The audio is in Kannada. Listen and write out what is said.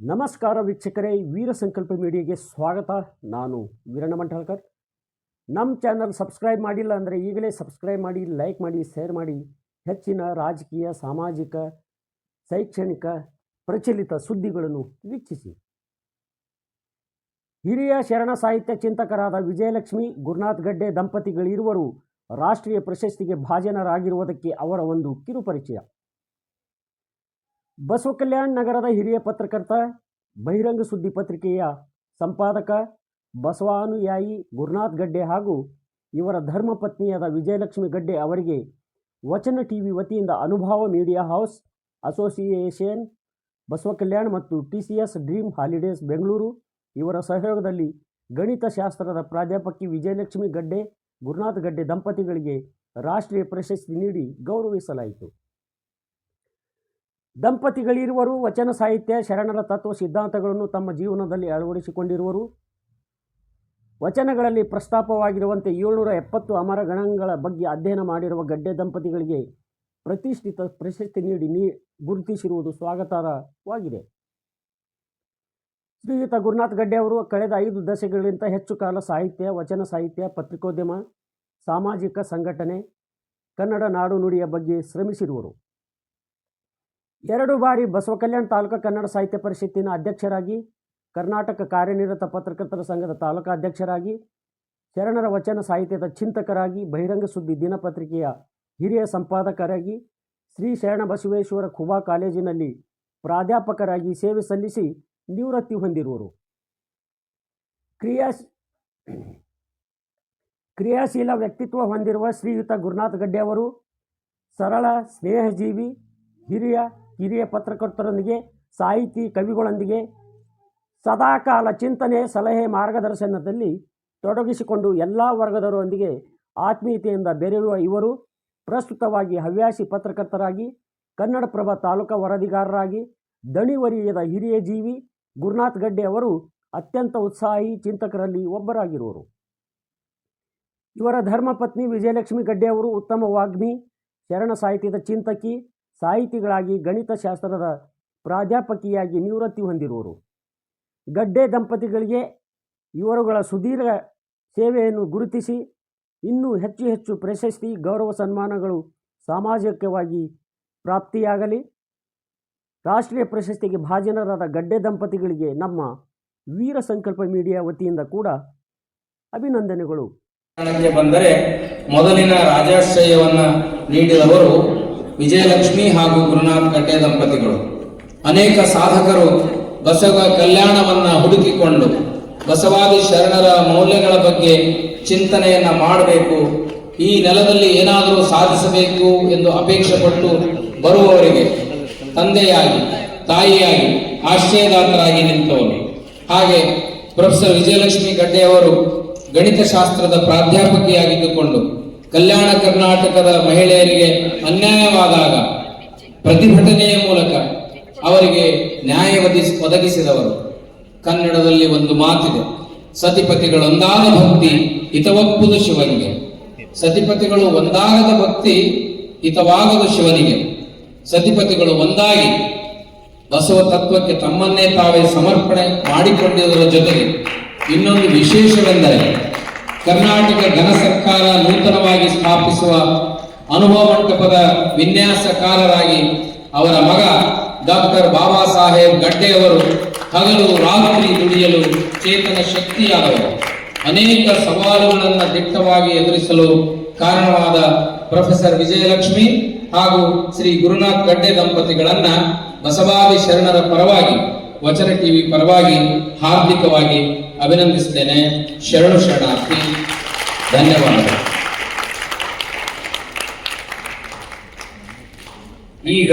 ನಮಸ್ಕಾರ ವೀಕ್ಷಕರೇ, ವೀರ ಸಂಕಲ್ಪ ಮೀಡಿಯಾಗೆ ಸ್ವಾಗತ. ನಾನು ವೀರಣ್ಣ ಮಂಟಳ್ಕರ್. ನಮ್ಮ ಚಾನಲ್ ಸಬ್ಸ್ಕ್ರೈಬ್ ಮಾಡಿಲ್ಲ ಅಂದರೆ ಈಗಲೇ ಸಬ್ಸ್ಕ್ರೈಬ್ ಮಾಡಿ, ಲೈಕ್ ಮಾಡಿ, ಶೇರ್ ಮಾಡಿ. ಹೆಚ್ಚಿನ ರಾಜಕೀಯ, ಸಾಮಾಜಿಕ, ಶೈಕ್ಷಣಿಕ ಪ್ರಚಲಿತ ಸುದ್ದಿಗಳನ್ನು ವೀಕ್ಷಿಸಿ. ಹಿರಿಯ ಶರಣ ಸಾಹಿತ್ಯ ಚಿಂತಕರಾದ ವಿಜಯಲಕ್ಷ್ಮಿ, ಗುರುನಾಥ್ ಗಡ್ಡೆ ದಂಪತಿಗಳಿರುವರು ರಾಷ್ಟ್ರೀಯ ಪ್ರಶಸ್ತಿಗೆ ಭಾಜನರಾಗಿರುವುದಕ್ಕೆ ಅವರ ಒಂದು ಕಿರುಪರಿಚಯ. ಬಸವ ಕಲ್ಯಾಣ ನಗರದ ಹಿರಿಯ ಪತ್ರಕರ್ತ, ಬಹಿರಂಗ ಸುದ್ದಿ ಪತ್ರಿಕೆಯ ಸಂಪಾದಕ ಬಸವಾನುಯಾಯಿ ಗುರುನಾಥ್ ಗಡ್ಡೆ ಹಾಗೂ ಇವರ ಧರ್ಮಪತ್ನಿಯಾದ ವಿಜಯಲಕ್ಷ್ಮಿ ಗಡ್ಡೆ ಅವರಿಗೆ ವಚನ ಟಿವಿ ವತಿಯಿಂದ Anubhava media house association Basava Kalyana ಮತ್ತು T C S dream holidays Bengaluru ಇವರ ಸಹಯೋಗದಲ್ಲಿ ಗಣಿತಶಾಸ್ತ್ರದ ಪ್ರಾಧ್ಯಾಪಕಿ ವಿಜಯಲಕ್ಷ್ಮಿ ಗಡ್ಡೆ, ಗುರುನಾಥ್ ಗಡ್ಡೆ ದಂಪತಿಗಳಿಗೆ ರಾಷ್ಟ್ರೀಯ ಪ್ರಶಸ್ತಿ ನೀಡಿ ಗೌರವಿಸಲಾಯಿತು. ದಂಪತಿಗಳಿರುವರು, ವಚನ ಸಾಹಿತ್ಯ, ಶರಣರ ತತ್ವ, ಸಿದ್ಧಾಂತಗಳನ್ನು ತಮ್ಮ ಜೀವನದಲ್ಲಿ ಅಳವಡಿಸಿಕೊಂಡಿರುವರು. ವಚನಗಳಲ್ಲಿ ಪ್ರಸ್ತಾಪವಾಗಿರುವಂತೆ ಏಳ್ನೂರ ಎಪ್ಪತ್ತು ಅಮರ ಗಣಗಳ ಬಗ್ಗೆ ಅಧ್ಯಯನ ಮಾಡಿರುವ ಗಡ್ಡೆ ದಂಪತಿಗಳಿಗೆ ಪ್ರತಿಷ್ಠಿತ ಪ್ರಶಸ್ತಿ ನೀಡಿ ನೀ, ಗುರುತಿಸಿರುವುದು ಸ್ವಾಗತಾರ್ಹವಾಗಿದೆ ಶ್ರೀಯುತ ಗುರುನಾಥ್ ಗಡ್ಡೆ ಅವರು ಕಳೆದ ಐದು ದಶಕಗಳಿಗಿಂತ ಹೆಚ್ಚು ಕಾಲ ಸಾಹಿತ್ಯ, ವಚನ ಸಾಹಿತ್ಯ, ಪತ್ರಿಕೋದ್ಯಮ, ಸಾಮಾಜಿಕ ಸಂಘಟನೆ, ಕನ್ನಡ ನಾಡು ನುಡಿಯ ಬಗ್ಗೆ ಶ್ರಮಿಸಿರುವರು. ಎರಡು ಬಾರಿ ಬಸವ ಕಲ್ಯಾಣ ತಾಲೂಕು ಕನ್ನಡ ಸಾಹಿತ್ಯ ಪರಿಷತ್ತಿನ ಅಧ್ಯಕ್ಷರಾಗಿ, ಕರ್ನಾಟಕ ಕಾರ್ಯನಿರತ ಪತ್ರಕರ್ತರ ಸಂಘದ ತಾಲೂಕು ಅಧ್ಯಕ್ಷರಾಗಿ, ಶರಣರ ವಚನ ಸಾಹಿತ್ಯದ ಚಿಂತಕರಾಗಿ, ಬಹಿರಂಗ ಸುದ್ದಿ ದಿನಪತ್ರಿಕೆಯ ಹಿರಿಯ ಸಂಪಾದಕರಾಗಿ, ಶ್ರೀ ಶರಣ ಬಸವೇಶ್ವರ ಖುಬಾ ಕಾಲೇಜಿನಲ್ಲಿ ಪ್ರಾಧ್ಯಾಪಕರಾಗಿ ಸೇವೆ ಸಲ್ಲಿಸಿ ನಿವೃತ್ತಿ ಹೊಂದಿರುವರು. ಕ್ರಿಯಾ ಕ್ರಿಯಾಶೀಲ ವ್ಯಕ್ತಿತ್ವ ಹೊಂದಿರುವ ಶ್ರೀಯುತ ಗುರುನಾಥ ಗಡ್ಡೆ ಅವರು, ಸರಳ, ಸ್ನೇಹಜೀವಿ, ಹಿರಿಯ ಹಿರಿಯ ಪತ್ರಕರ್ತರೊಂದಿಗೆ, ಸಾಹಿತಿ ಕವಿಗಳೊಂದಿಗೆ ಸದಾಕಾಲ ಚಿಂತನೆ, ಸಲಹೆ, ಮಾರ್ಗದರ್ಶನದಲ್ಲಿ ತೊಡಗಿಸಿಕೊಂಡು ಎಲ್ಲ ವರ್ಗದವರೊಂದಿಗೆ ಆತ್ಮೀಯತೆಯಿಂದ ಬೆರೆಯುವ ಇವರು ಪ್ರಸ್ತುತವಾಗಿ ಹವ್ಯಾಸಿ ಪತ್ರಕರ್ತರಾಗಿ, ಕನ್ನಡಪ್ರಭ ತಾಲೂಕಾ ವರದಿಗಾರರಾಗಿ ದಣಿವರಿಯದ ಹಿರಿಯ ಜೀವಿ ಗುರುನಾಥ್ ಗಡ್ಡೆ ಅವರು ಅತ್ಯಂತ ಉತ್ಸಾಹಿ ಚಿಂತಕರಲ್ಲಿ ಒಬ್ಬರಾಗಿರುವರು. ಇವರ ಧರ್ಮಪತ್ನಿ ವಿಜಯಲಕ್ಷ್ಮಿ ಗಡ್ಡೆಯವರು ಉತ್ತಮ ವಾಗ್ಮಿ, ಶರಣ ಸಾಹಿತ್ಯದ ಚಿಂತಕಿ ಸಾಹಿತಿಗಳಾಗಿ ಗಣಿತಶಾಸ್ತ್ರದ ಪ್ರಾಧ್ಯಾಪಕಿಯಾಗಿ ನಿವೃತ್ತಿ ಹೊಂದಿರುವರು. ಗಡ್ಡೆ ದಂಪತಿಗಳಿಗೆ ಇವರುಗಳ ಸುದೀರ್ಘ ಸೇವೆಯನ್ನು ಗುರುತಿಸಿ, ಇನ್ನೂ ಹೆಚ್ಚು ಹೆಚ್ಚು ಪ್ರಶಸ್ತಿ, ಗೌರವ ಸನ್ಮಾನಗಳು ಸಾಮಾಜಿಕವಾಗಿ ಪ್ರಾಪ್ತಿಯಾಗಲಿ. ರಾಷ್ಟ್ರೀಯ ಪ್ರಶಸ್ತಿಗೆ ಭಾಜನರಾದ ಗಡ್ಡೆ ದಂಪತಿಗಳಿಗೆ ನಮ್ಮ ವೀರ ಸಂಕಲ್ಪ ಮೀಡಿಯಾ ವತಿಯಿಂದ ಕೂಡ ಅಭಿನಂದನೆಗಳು. ಬಂದರೆ ಮೊದಲಿನ ರಾಜಾಶ್ರಯವನ್ನು ನೀಡಿದವರು ವಿಜಯಲಕ್ಷ್ಮಿ ಹಾಗೂ ಗುರುನಾಥ್ ಕಟ್ಟೆ ದಂಪತಿಗಳು. ಅನೇಕ ಸಾಧಕರು ಬಸವ ಕಲ್ಯಾಣವನ್ನ ಹುಡುಕಿಕೊಂಡು ಬಸವಾದಿ ಶರಣರ ಮೌಲ್ಯಗಳ ಬಗ್ಗೆ ಚಿಂತನೆಯನ್ನ ಮಾಡಬೇಕು. ಈ ನೆಲದಲ್ಲಿ ಏನಾದರೂ ಸಾಧಿಸಬೇಕು ಎಂದು ಅಪೇಕ್ಷೆ ಪಟ್ಟು ಬರುವವರಿಗೆ ತಂದೆಯಾಗಿ, ತಾಯಿಯಾಗಿ, ಆಶ್ರಯದಾತರಾಗಿ ನಿಂತವರು ಹಾಗೆ ಪ್ರೊಫೆಸರ್ ವಿಜಯಲಕ್ಷ್ಮಿ ಗಡ್ಡೆಯವರು ಗಣಿತಶಾಸ್ತ್ರದ ಪ್ರಾಧ್ಯಾಪಕಿಯಾಗಿದ್ದುಕೊಂಡು ಕಲ್ಯಾಣ ಕರ್ನಾಟಕದ ಮಹಿಳೆಯರಿಗೆ ಅನ್ಯಾಯವಾದಾಗ ಪ್ರತಿಭಟನೆಯ ಮೂಲಕ ಅವರಿಗೆ ನ್ಯಾಯ ಒದಗಿಸಿ ಒದಗಿಸಿದವರು. ಕನ್ನಡದಲ್ಲಿ ಒಂದು ಮಾತಿದೆ ಸತಿಪತಿಗಳು ಒಂದಾದ ಭಕ್ತಿ ಹಿತವಪ್ಪುದು ಶಿವನಿಗೆ. ಸತಿಪತಿಗಳು ಒಂದಾಗದ ಭಕ್ತಿ ಹಿತವಾಗದು ಶಿವನಿಗೆ. ಸತಿಪತಿಗಳು ಒಂದಾಗಿ ಬಸವ ತತ್ವಕ್ಕೆ ತಮ್ಮನ್ನೇ ತಾವೇ ಸಮರ್ಪಣೆ ಮಾಡಿಕೊಂಡಿರುವುದರ ಜೊತೆಗೆ ಇನ್ನೊಂದು ವಿಶೇಷವೆಂದರೆ ಕರ್ನಾಟಕ ಘನ ಸರ್ಕಾರ ನೂತನವಾಗಿ ಸ್ಥಾಪಿಸುವ ಅನುಭವ ಮಂಟಪದ ವಿನ್ಯಾಸಕಾರರಾಗಿ ಅವರ ಮಗ ಡಾಕ್ಟರ್ ಬಾಬಾ ಸಾಹೇಬ್ ಗಡ್ಡೆಯವರು ಹಗಲು ರಾತ್ರಿ ದುಡಿಯಲು ಚೇತನ ಶಕ್ತಿಯಾದವರು. ಅನೇಕ ಸವಾಲುಗಳನ್ನು ದಿಟ್ಟವಾಗಿ ಎದುರಿಸಲು ಕಾರಣವಾದ ಪ್ರೊಫೆಸರ್ ವಿಜಯಲಕ್ಷ್ಮಿ ಹಾಗೂ ಶ್ರೀ ಗುರುನಾಥ್ ಗಡ್ಡೆ ದಂಪತಿಗಳನ್ನ ಬಸವಾದಿ ಶರಣರ ಪರವಾಗಿ, ವಚನ ಟಿವಿ ಪರವಾಗಿ, ಹಾರ್ದಿಕವಾಗಿ ಅಭಿನಂದಿಸ್ತೇನೆ. ಶರಣು ಶರಣಾರ್ಥಿ ಧನ್ಯವಾದಗಳು. ಈಗ